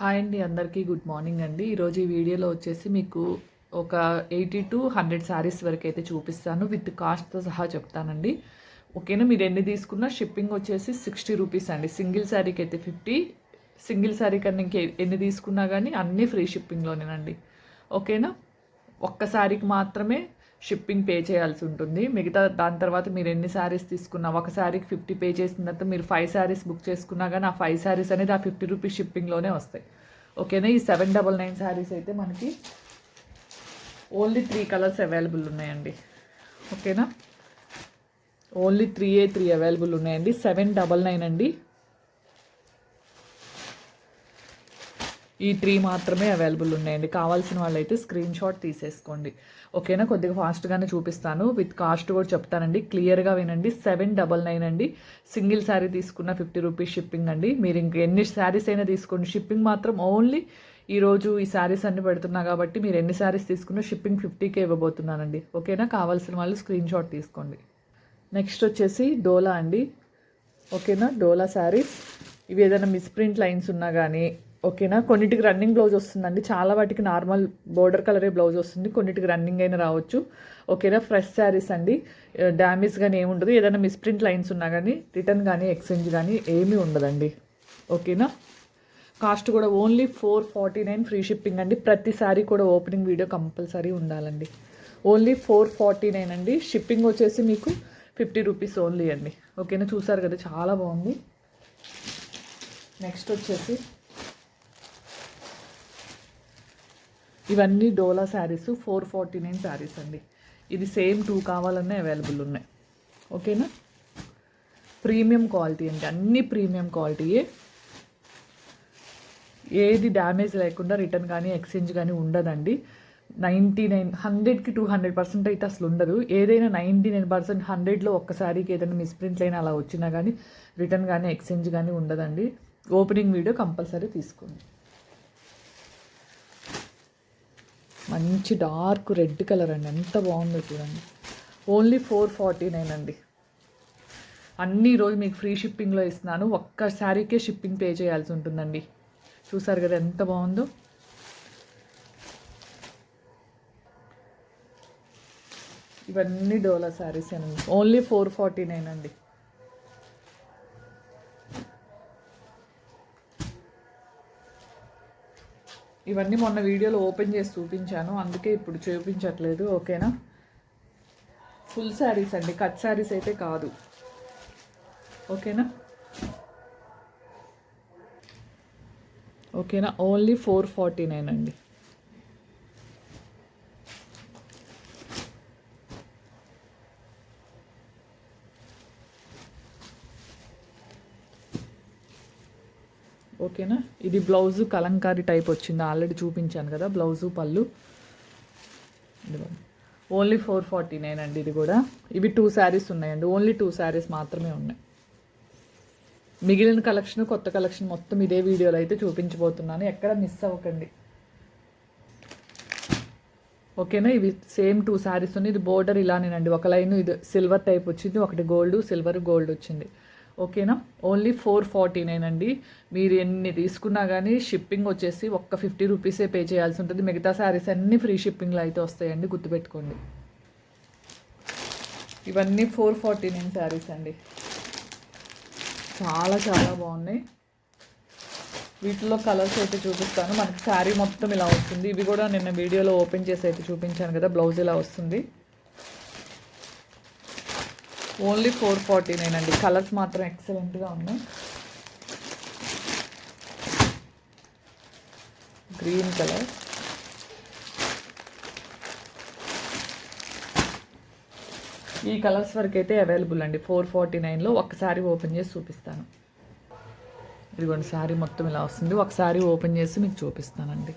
Hi అండి అందరికీ good morning అండి. ఈరోజు ఈ వీడియోలో వచ్చేసి మీకు ఒక ఎయిటీ టు హండ్రెడ్ శారీస్ వరకు అయితే చూపిస్తాను. విత్ కాస్ట్తో సహా చెప్తానండి. ఓకేనా? మీరు ఎన్ని తీసుకున్నా షిప్పింగ్ వచ్చేసి సిక్స్టీ రూపీస్ అండి. సింగిల్ శారీకి అయితే ఫిఫ్టీ సింగిల్ శారీ కన్నా ఇంకే ఎన్ని తీసుకున్నా కానీ అన్నీ ఫ్రీ షిప్పింగ్లోనేనండి. ఓకేనా? ఒక్క శారీకి మాత్రమే షిప్పింగ్ పే చేయాల్సి ఉంటుంది. మిగతా దాని తర్వాత మీరు ఎన్ని శారీస్ తీసుకున్నా ఒక శారీకి ఫిఫ్టీ పే చేసిన తర్వాత మీరు ఫైవ్ శారీస్ బుక్ చేసుకున్నా కానీ ఆ ఫైవ్ శారీస్ అనేది ఆ ఫిఫ్టీ రూపీస్ షిప్పింగ్లోనే వస్తాయి. ఓకేనా? ఈ సెవెన్ డబల్ నైన్ శారీస్ అయితే మనకి ఓన్లీ త్రీ కలర్స్ అవైలబుల్ ఉన్నాయండి. ఓకేనా? Only three a three available ఉన్నాయండి. సెవెన్ డబల్ నైన్ అండి. ఈ త్రీ మాత్రమే అవైలబుల్ ఉన్నాయండి. కావాల్సిన వాళ్ళైతే స్క్రీన్ షాట్ తీసేసుకోండి. ఓకేనా? కొద్దిగా ఫాస్ట్గానే చూపిస్తాను. విత్ కాస్ట్ కూడా చెప్తానండి. క్లియర్గా వినండి. సెవెన్ డబల్ నైన్ అండి. సింగిల్ శారీ తీసుకున్న ఫిఫ్టీ రూపీస్ షిప్పింగ్ అండి. మీరు ఇంక ఎన్ని శారీస్ అయినా తీసుకోండి. షిప్పింగ్ మాత్రం ఓన్లీ ఈరోజు ఈ శారీస్ అన్ని పెడుతున్నా కాబట్టి మీరు ఎన్ని శారీస్ తీసుకున్నా షిప్పింగ్ ఫిఫ్టీకే ఇవ్వబోతున్నానండి. ఓకేనా? కావాల్సిన వాళ్ళు స్క్రీన్ షాట్ తీసుకోండి. నెక్స్ట్ వచ్చేసి డోలా అండి. ఓకేనా? డోలా శారీస్. ఇవి ఏదైనా మిస్ప్రింట్ లైన్స్ ఉన్నా కానీ ఓకేనా? కొన్నిటికి రన్నింగ్ బ్లౌజ్ వస్తుందండి. చాలా వాటికి నార్మల్ బోర్డర్ కలరే బ్లౌజ్ వస్తుంది. కొన్నిటికి రన్నింగ్ అయినా రావచ్చు. ఓకేనా? ఫ్రెష్ శారీస్ అండి. డ్యామేజ్ కానీ ఏమి ఉండదు. ఏదైనా మిస్ప్రింట్ లైన్స్ ఉన్నా కానీ రిటర్న్ కానీ ఎక్స్చేంజ్ కానీ ఏమీ ఉండదండి. ఓకేనా? కాస్ట్ కూడా only four forty nine free shipping అండి. ప్రతి శారీ కూడా ఓపెనింగ్ వీడియో కంపల్సరీ ఉండాలండి. ఓన్లీ ఫోర్ ఫార్టీ నైన్ అండి. షిప్పింగ్ వచ్చేసి మీకు ఫిఫ్టీ రూపీస్ ఓన్లీ అండి. ఓకేనా? చూసారు కదా చాలా బాగుంది. నెక్స్ట్ వచ్చేసి ఇవన్నీ Dola saris four forty nine saris అండి. ఇది సేమ్ టూ కావాలన్నా అవైలబుల్ ఉన్నాయి. ఓకేనా? ప్రీమియం క్వాలిటీ అండి. అన్ని ప్రీమియం క్వాలిటీయే ఏది డ్యామేజ్ లేకుండా రిటర్న్ కానీ ఎక్స్చేంజ్ కానీ ఉండదండి. నైంటీ నైన్ హండ్రెడ్కి టూ హండ్రెడ్ పర్సెంట్ అయితే అసలు ఉండదు. ఏదైనా నైంటీ నైన్ పర్సెంట్ హండ్రెడ్లో ఒక్కసారికి ఏదైనా మిస్ప్రింట్లు అయినా అలా వచ్చినా కానీ రిటర్న్ కానీ ఎక్స్చేంజ్ కానీ ఉండదండి. ఓపెనింగ్ వీడియో కంపల్సరీ తీసుకోండి. మంచి డార్క్ రెడ్ కలర్ అండి. ఎంత బాగుందో చూడండి. ఓన్లీ ఫోర్ ఫార్టీ నైన్ అండి. అన్ని రోజు మీకు ఫ్రీ షిప్పింగ్లో ఇస్తున్నాను. ఒక్క శారీకే షిప్పింగ్ పే చేయాల్సి ఉంటుందండి. చూసారు కదా ఎంత బాగుందో. ఇవన్నీ డోలా శారీస్ అండి. ఓన్లీ ఫోర్ ఫార్టీ నైన్ అండి. ఇవన్నీ మొన్న వీడియోలో ఓపెన్ చేసి చూపించాను. అందుకే ఇప్పుడు చూపించట్లేదు. ఓకేనా? ఫుల్ శారీస్ అండి. కట్ శారీస్ అయితే కాదు. ఓకేనా? ఓకేనా? ఓన్లీ ఫోర్ ఫార్టీ నైన్ అండి. ఓకేనా? ఇది బ్లౌజ్ కలంకారీ టైప్ వచ్చింది. ఆల్రెడీ చూపించాను కదా బ్లౌజు పళ్ళు. ఓన్లీ ఫోర్ ఫార్టీ నైన్ అండి ఇది కూడా. ఇవి టూ శారీస్ ఉన్నాయండి. ఓన్లీ టూ శారీస్ మాత్రమే ఉన్నాయి. మిగిలిన కలెక్షన్ కొత్త కలెక్షన్ మొత్తం ఇదే వీడియోలో అయితే చూపించబోతున్నాను. ఎక్కడ మిస్ అవ్వకండి. ఓకేనా? ఇవి సేమ్ టూ శారీస్ ఉన్నాయి. ఇది బోర్డర్ ఇలానేనండి. ఒక లైన్ ఇది సిల్వర్ టైప్ వచ్చింది. ఒకటి గోల్డ్ సిల్వర్ గోల్డ్ వచ్చింది. ఓకేనా? ఓన్లీ ఫోర్ ఫార్టీ నైన్ అండి. మీరు ఎన్ని తీసుకున్నా కానీ షిప్పింగ్ వచ్చేసి ఒక్క ఫిఫ్టీ రూపీసే పే చేయాల్సి ఉంటుంది. మిగతా శారీస్ అన్నీ ఫ్రీ షిప్పింగ్లో అయితే వస్తాయండి. గుర్తుపెట్టుకోండి. ఇవన్నీ ఫోర్ ఫార్టీ నైన్ శారీస్ అండి. చాలా చాలా బాగున్నాయి. వీటిలో కలర్స్ అయితే చూపిస్తాను. మనకి శారీ మొత్తం ఇలా వస్తుంది. ఇవి కూడా నిన్న వీడియోలో ఓపెన్ చేసి అయితే చూపించాను కదా బ్లౌజ్ ఇలా వస్తుంది. ఓన్లీ ఫోర్ ఫార్టీ నైన్ అండి. కలర్స్ మాత్రం ఎక్సలెంట్గా ఉన్నాయి. గ్రీన్ కలర్ ఈ కలర్స్ వరకు అయితే అవైలబుల్ అండి. ఫోర్ ఫార్టీ నైన్లో ఒకసారి ఓపెన్ చేసి చూపిస్తాను. ఇదిగోండి శారీ మొత్తం ఇలా వస్తుంది. ఒకసారి ఓపెన్ చేసి మీకు చూపిస్తానండి.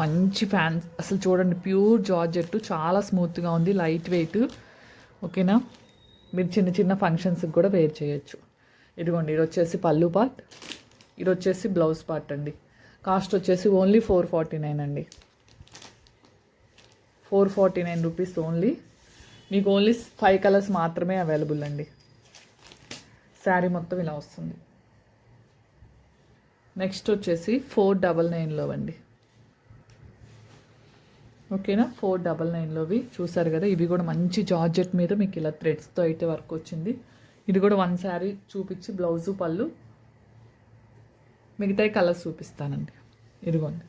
మంచి ఫ్యాన్స్ అసలు చూడండి ప్యూర్ జార్జెట్ చాలా స్మూత్గా ఉంది లైట్ వెయిట్. ఓకేనా? మీరు చిన్న చిన్న ఫంక్షన్స్కి కూడా వేర్ చేయొచ్చు. ఇదిగోండి ఇది వచ్చేసి పళ్ళు పార్ట్. ఇది వచ్చేసి బ్లౌజ్ పార్ట్ అండి. కాస్ట్ వచ్చేసి ఓన్లీ ఫోర్ ఫార్టీ నైన్ అండి. Four forty nine rupees only. మీకు ఓన్లీ ఫైవ్ కలర్స్ మాత్రమే అవైలబుల్ అండి. శారీ మొత్తం ఇలా వస్తుంది. నెక్స్ట్ వచ్చేసి ఫోర్ డబల్ నైన్లో అండి. ఓకేనా? ఫోర్ డబల్ నైన్లోవి. చూసారు కదా ఇవి కూడా మంచి జార్జెట్ మీద మీకు ఇలా థ్రెడ్స్తో అయితే వర్క్ వచ్చింది. ఇది కూడా వన్ శారీ చూపించి బ్లౌజు పళ్ళు. మిగతా కలర్స్ చూపిస్తానండి. ఇదిగోండి.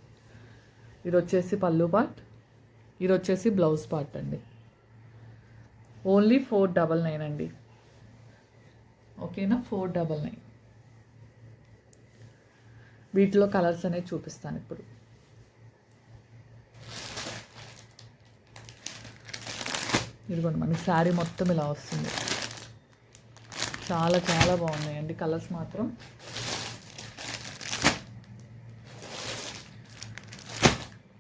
ఇది వచ్చేసి పళ్ళు పార్ట్. ఇది వచ్చేసి బ్లౌజ్ పార్ట్ అండి. ఓన్లీ ఫోర్ డబల్ నైన్ అండి. ఓకేనా? Four double nine. వీటిలో కలర్స్ అనేవి చూపిస్తాను ఇప్పుడు. ఇదిగోండి మనకి శారీ మొత్తం ఇలా వస్తుంది. చాలా చాలా బాగున్నాయండి కలర్స్ మాత్రం.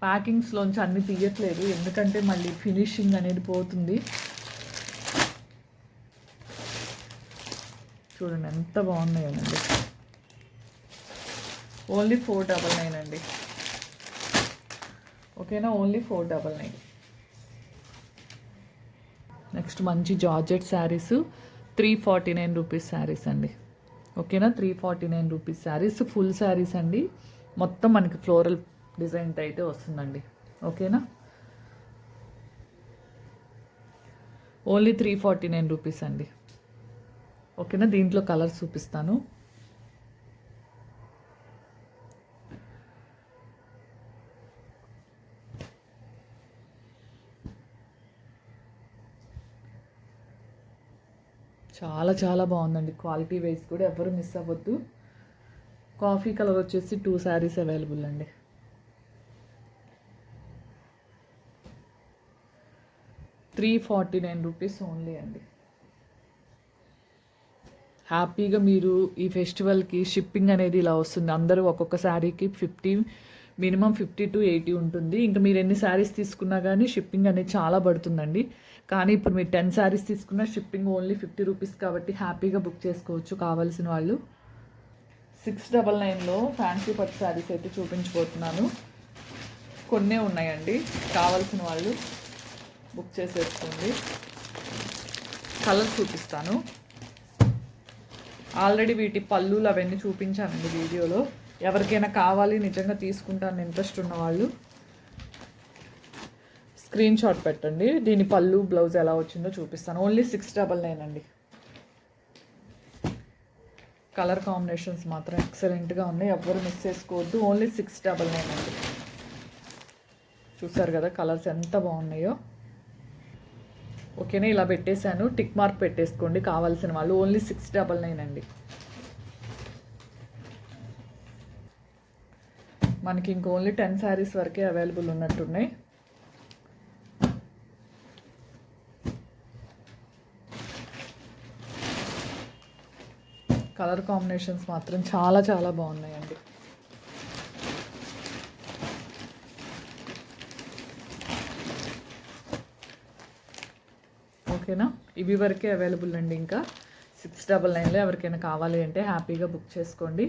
ప్యాకింగ్స్లోంచి అన్ని తీయట్లేదు. ఎందుకంటే మళ్ళీ ఫినిషింగ్ అనేది పోతుంది. చూడండి ఎంత బాగున్నాయోనండి ఓన్లీ ఫోర్ డబల్ నైన్ అండి. ఓకేనా? Only four double nine. Next మంచి georgette saris three forty nine rupees saris అండి. ఓకేనా? Three forty nine rupees saris full saris అండి. మొత్తం మనకి ఫ్లోరల్ డిజైన్తో అయితే వస్తుందండి. ఓకేనా? Only three forty nine rupees అండి. ఓకేనా? దీంట్లో కలర్స్ చూపిస్తాను. చాలా చాలా బాగుందండి. క్వాలిటీ వైజ్ కూడా ఎవరు మిస్ అవ్వద్దు. కాఫీ కలర్ వచ్చేసి టూ శారీస్ అవైలబుల్ అండి. Three forty nine rupees only అండి హ్యాపీగా మీరు ఈ ఫెస్టివల్కి షిప్పింగ్ అనేది ఇలా వస్తుంది. అందరూ ఒక్కొక్క శారీకి fifty minimum fifty to eighty ఉంటుంది. ఇంకా మీరు ఎన్ని శారీస్ తీసుకున్నా కానీ షిప్పింగ్ అనేది చాలా పడుతుందండి. కానీ ఇప్పుడు మీరు టెన్ శారీస్ తీసుకున్న షిప్పింగ్ ఓన్లీ ఫిఫ్టీ రూపీస్ కాబట్టి హ్యాపీగా బుక్ చేసుకోవచ్చు కావాల్సిన వాళ్ళు. సిక్స్ డబల్ నైన్లో ఫ్యాన్సీ పట్టు శారీస్ అయితే చూపించబోతున్నాను. కొన్నే ఉన్నాయండి. కావాల్సిన వాళ్ళు బుక్ చేసేసుకోండి. కలర్ చూపిస్తాను. ఆల్రెడీ వీటి పళ్ళులు అవన్నీ చూపించానండి వీడియోలో. ఎవరికైనా కావాలి నిజంగా తీసుకుంటాను ఇంట్రెస్ట్ ఉన్నవాళ్ళు స్క్రీన్ షాట్ పెట్టండి. దీని పళ్ళు బ్లౌజ్ ఎలా వచ్చిందో చూపిస్తాను. ఓన్లీ సిక్స్ డబల్ నైన్ అండి. కలర్ కాంబినేషన్స్ మాత్రం ఎక్సలెంట్గా ఉన్నాయి. ఎవ్వరు మిస్ చేసుకోవద్దు. ఓన్లీ సిక్స్ డబల్ నైన్ అండి. చూసారు కదా కలర్స్ ఎంత బాగున్నాయో. ఓకేనా? ఇలా పెట్టేశాను. టిక్ మార్క్ పెట్టేసుకోండి. కావాల్సిన వాళ్ళు. ఓన్లీ సిక్స్ డబల్ నైన్ అండి. మనకి ఇంక ఓన్లీ టెన్ శారీస్ వరకే అవైలబుల్ ఉన్నట్టున్నాయి. కలర్ కాంబినేషన్స్ మాత్రం చాలా చాలా బాగున్నాయండి. ఓకేనా? ఇవి వరకే అవైలబుల్ అండి ఇంకా. సిక్స్ డబల్ నైన్లో ఎవరికైనా కావాలి అంటే హ్యాపీగా బుక్ చేసుకోండి.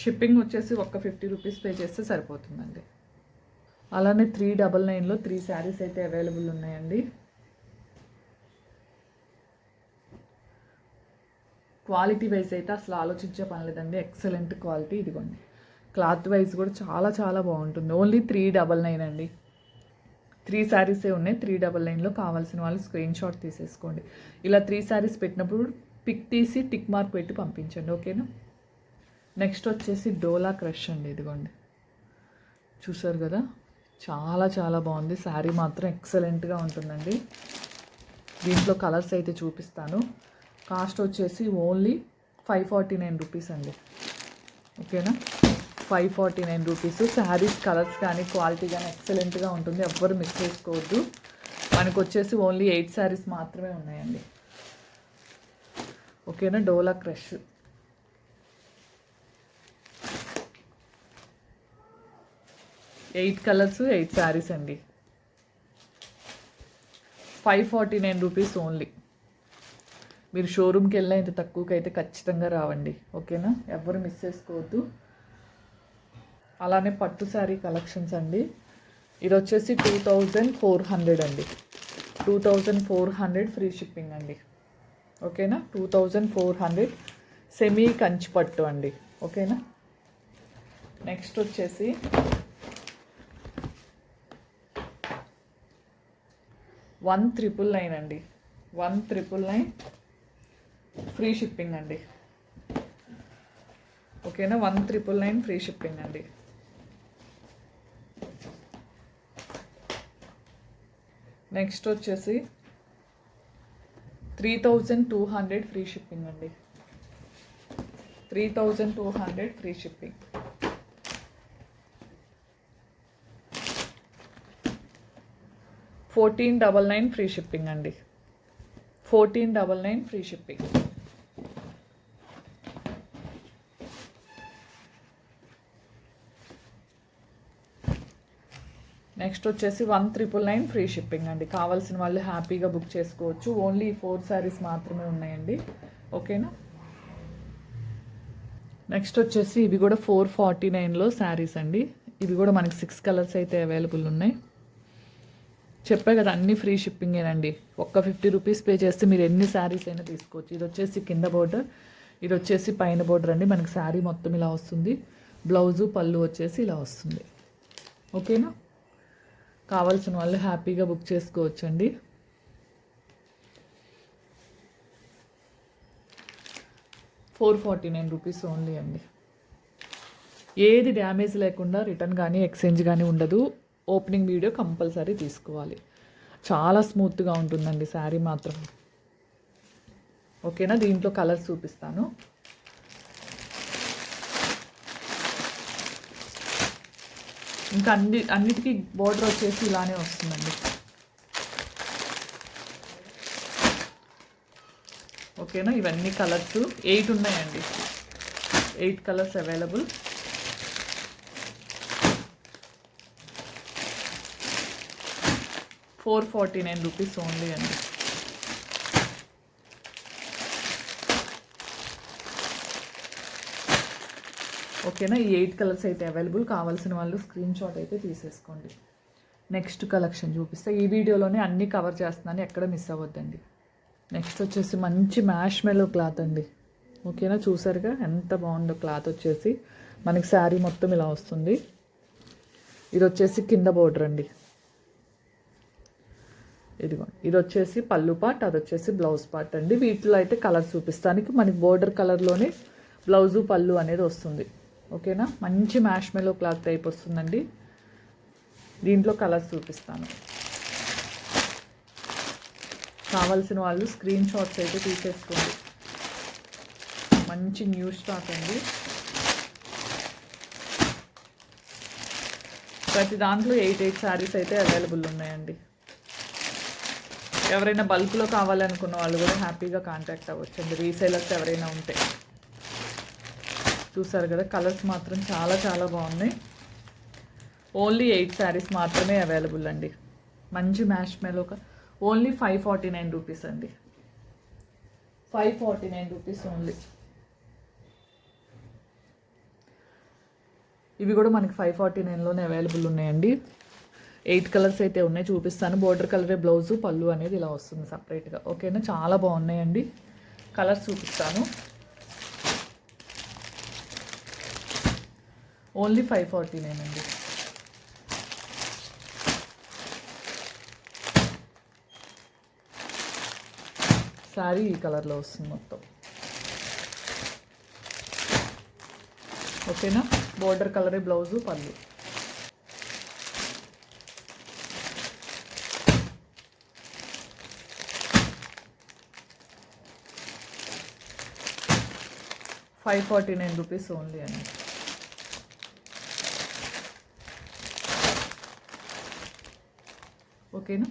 షిప్పింగ్ వచ్చేసి ఒక్క ఫిఫ్టీ రూపీస్ పే చేస్తే సరిపోతుందండి. అలానే త్రీ డబల్ నైన్లో త్రీ శారీస్ అయితే అవైలబుల్ ఉన్నాయండి. క్వాలిటీ వైజ్ అయితే అసలు ఆలోచించే పని లేదండి. ఎక్సలెంట్ క్వాలిటీ ఇదిగోండి. క్లాత్ వైజ్ కూడా చాలా చాలా బాగుంటుంది. ఓన్లీ త్రీ డబల్ నైన్ అండి. త్రీ శారీసే ఉన్నాయి. త్రీ డబల్ నైన్లో కావాల్సిన వాళ్ళు స్క్రీన్ షాట్ తీసేసుకోండి. ఇలా త్రీ శారీస్ పెట్టినప్పుడు పిక్ తీసి టిక్ మార్క్ పెట్టి పంపించండి. ఓకేనా? నెక్స్ట్ వచ్చేసి డోలా క్రష్ అండి ఇదిగోండి. చూసారు కదా? చాలా చాలా బాగుంది. శారీ మాత్రం ఎక్సలెంట్గా ఉంటుందండి. దీంట్లో కలర్స్ అయితే చూపిస్తాను. కాస్ట్ వచ్చేసి only five forty nine rupees అండి. ఓకేనా five forty nine rupees saris colours కానీ క్వాలిటీ కానీ ఎక్సలెంట్గా ఉంటుంది. ఎవ్వరు మిస్ చేసుకోవద్దు. మనకు వచ్చేసి ఓన్లీ ఎయిట్ శారీస్ మాత్రమే ఉన్నాయండి. ఓకేనా Dola crush. Eight colours eight saris అండి. Five forty nine rupees only. మీరు షోరూమ్కి వెళ్ళినా ఇంత తక్కువకి అయితే ఖచ్చితంగా రావండి. ఓకేనా? ఎవరు మిస్ చేసుకోవద్దు. అలానే పట్టు శారీ కలెక్షన్స్ అండి. ఇది వచ్చేసి టూ థౌజండ్ ఫోర్ హండ్రెడ్ అండి. Two thousand four hundred free shipping అండి. ఓకేనా? Two thousand four hundred semi Kanchi పట్టు అండి. ఓకేనా? నెక్స్ట్ వచ్చేసి వన్ త్రిపుల్ నైన్ అండి. One triple nine. Free shipping అండి. ఓకేనా? One triple nine free shipping అండి. నెక్స్ట్ వచ్చేసి three thousand two hundred free shipping అండి. Three thousand two hundred free shipping. Fourteen double nine free shipping అండి. Fourteen double nine free shipping. Next వచ్చేసి one triple nine free shipping అండి. కావాల్సిన వాళ్ళు హ్యాపీగా book చేసుకోవచ్చు. ఓన్లీ ఫోర్ శారీస్ మాత్రమే ఉన్నాయండి. ఓకేనా? నెక్స్ట్ వచ్చేసి ఇవి కూడా ఫోర్ ఫార్టీ నైన్లో శారీస్ అండి. ఇవి కూడా మనకి సిక్స్ కలర్స్ అయితే అవైలబుల్ ఉన్నాయి. చెప్పే కదా అన్ని ఫ్రీ షిప్పింగేనండి ఒక్క ఫిఫ్టీ రూపీస్ పే చేస్తే మీరు ఎన్ని శారీస్ అయినా తీసుకోవచ్చు. ఇది వచ్చేసి కింద బోర్డర్ ఇది వచ్చేసి పైన బోర్డర్ అండి మనకి శారీ మొత్తం ఇలా వస్తుంది. బ్లౌజు పళ్ళు వచ్చేసి ఇలా వస్తుంది. ఓకేనా? కావాల్సిన వాళ్ళు హ్యాపీగా బుక్ చేసుకోవచ్చండి. Four forty nine rupees only అండి. ఏది డ్యామేజ్ లేకుండా రిటర్న్ కానీ ఎక్స్చేంజ్ కానీ ఉండదు. ఓపెనింగ్ వీడియో కంపల్సరీ తీసుకోవాలి. చాలా స్మూత్గా ఉంటుందండి శారీ మాత్రం. ఓకేనా? దీంట్లో కలర్స్ చూపిస్తాను. ఇంకా అన్ని అన్నిటికీ బోర్డర్ వచ్చేసి ఇలానే వస్తుందండి. ఓకేనా? ఇవన్నీ కలర్స్. ఎయిట్ ఉన్నాయండి. Eight colours available four forty nine rupees only అండి. ఓకేనా? ఈ ఎయిట్ కలర్స్ అయితే అవైలబుల్. కావాల్సిన వాళ్ళు స్క్రీన్ షాట్ అయితే తీసేసుకోండి. నెక్స్ట్ కలెక్షన్ చూపిస్తే. ఈ వీడియోలోనే అన్నీ కవర్ చేస్తున్నాను. ఎక్కడ మిస్ అవ్వద్దండి. నెక్స్ట్ వచ్చేసి మంచి మ్యాష్ మెలో క్లాత్ అండి. ఓకేనా? చూసారుగా? ఎంత బాగుందో క్లాత్ వచ్చేసి. మనకి శారీ మొత్తం ఇలా వస్తుంది. ఇది వచ్చేసి కింద బోర్డర్ అండి. ఇదిగో ఇది వచ్చేసి పళ్ళు పార్ట్ అది వచ్చేసి బ్లౌజ్ పార్ట్ అండి. వీటిలో అయితే కలర్ చూపిస్తానికి మనకి బోర్డర్ కలర్లోనే బ్లౌజు పళ్ళు అనేది వస్తుంది. ఓకేనా? మంచి మ్యాష్ మెలో క్లాత్ టైప్ వస్తుందండి. దీంట్లో కలర్స్ చూపిస్తాను. కావాల్సిన వాళ్ళు స్క్రీన్ షాట్స్ అయితే తీసేసుకోండి. మంచి న్యూ స్టాక్ అండి. ప్రతి దాంట్లో ఎయిట్ ఎయిట్ శారీస్ అయితే అవైలబుల్ ఉన్నాయండి. ఎవరైనా బల్క్లో కావాలనుకున్న వాళ్ళు కూడా హ్యాపీగా కాంటాక్ట్ అవ్వచ్చు. అండి రీసేలర్స్ ఎవరైనా ఉంటే. చూసారు కదా కలర్స్ మాత్రం చాలా చాలా బాగున్నాయి. ఓన్లీ ఎయిట్ శారీస్ మాత్రమే అవైలబుల్ అండి. మంచి మ్యాష్ మేలో only five forty nine rupees అండి. Five forty nine rupees only. ఇవి కూడా మనకి ఫైవ్ ఫార్టీ నైన్లోనే అవైలబుల్ ఉన్నాయండి. ఎయిట్ కలర్స్ అయితే ఉన్నాయి చూపిస్తాను. బోర్డర్ కలరే బ్లౌజు పళ్ళు అనేది ఇలా వస్తుంది సపరేట్గా ఓకేనా చాలా బాగున్నాయండి. కలర్స్ చూపిస్తాను. ఓన్లీ ఫైవ్ ఫార్టీ నైన్ అండి. శారీ ఈ కలర్లో వస్తుంది మొత్తం. ఓకేనా బోర్డర్ కలరే బ్లౌజు పళ్ళు. Five forty nine rupees only అండి. ఓకేనా?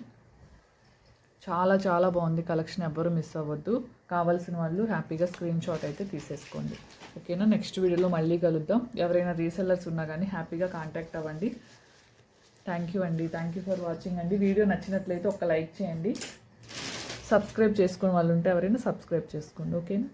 చాలా చాలా బాగుంది కలెక్షన్. ఎవ్వరు మిస్ అవ్వద్దు. కావాల్సిన వాళ్ళు హ్యాపీగా స్క్రీన్ షాట్ అయితే తీసేసుకోండి. ఓకేనా? నెక్స్ట్ వీడియోలో మళ్ళీ కలుద్దాం. ఎవరైనా రీసెల్లర్స్ ఉన్నా కానీ హ్యాపీగా కాంటాక్ట్ అవ్వండి. థ్యాంక్ యూ అండి. థ్యాంక్ యూ ఫర్ వాచింగ్ అండి. వీడియో నచ్చినట్లయితే ఒక లైక్ చేయండి. సబ్స్క్రైబ్ చేసుకునే వాళ్ళు ఉంటే ఎవరైనా సబ్స్క్రైబ్ చేసుకోండి. ఓకేనా?